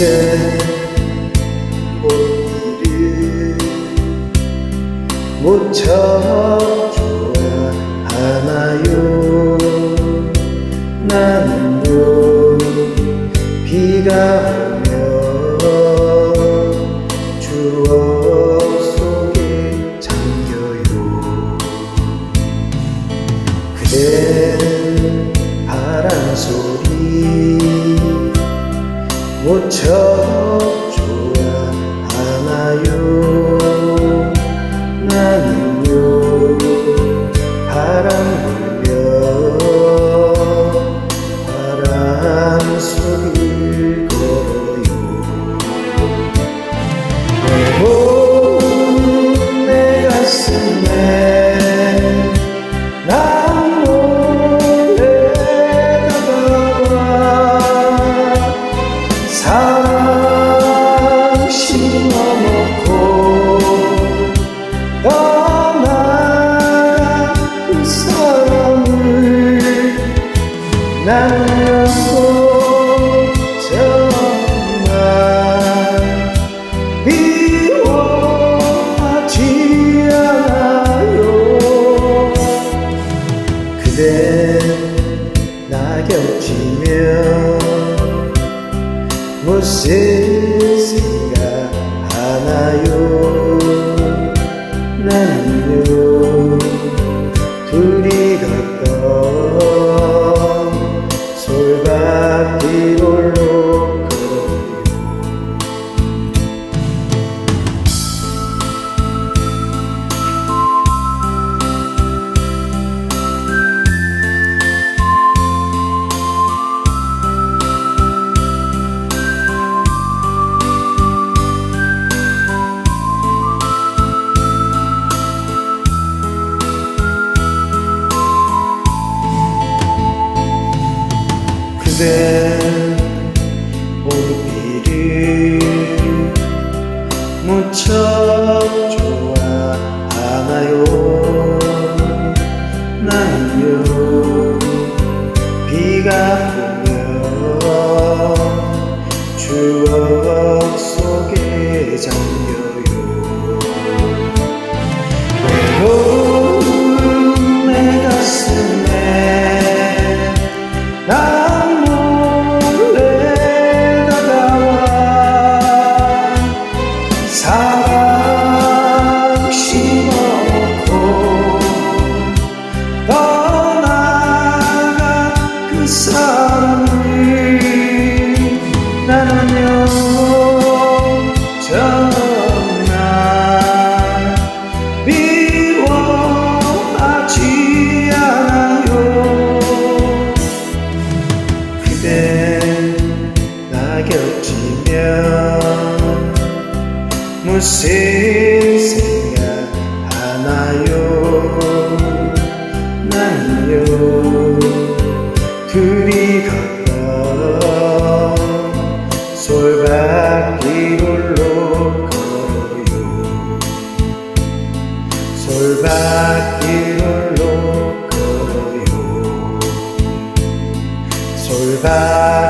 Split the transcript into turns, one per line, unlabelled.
이제 오늘을 못 참아. 모처럼 약속 정말 미워하지 않아요. 그대 나 겹치면 무슨 생각하나요? cautivo there. 곁이면 무슨 생각하나요? 나이요. 둘이 걷던 솔밭길로 걸어요. 솔밭길로 걸어요. 솔밭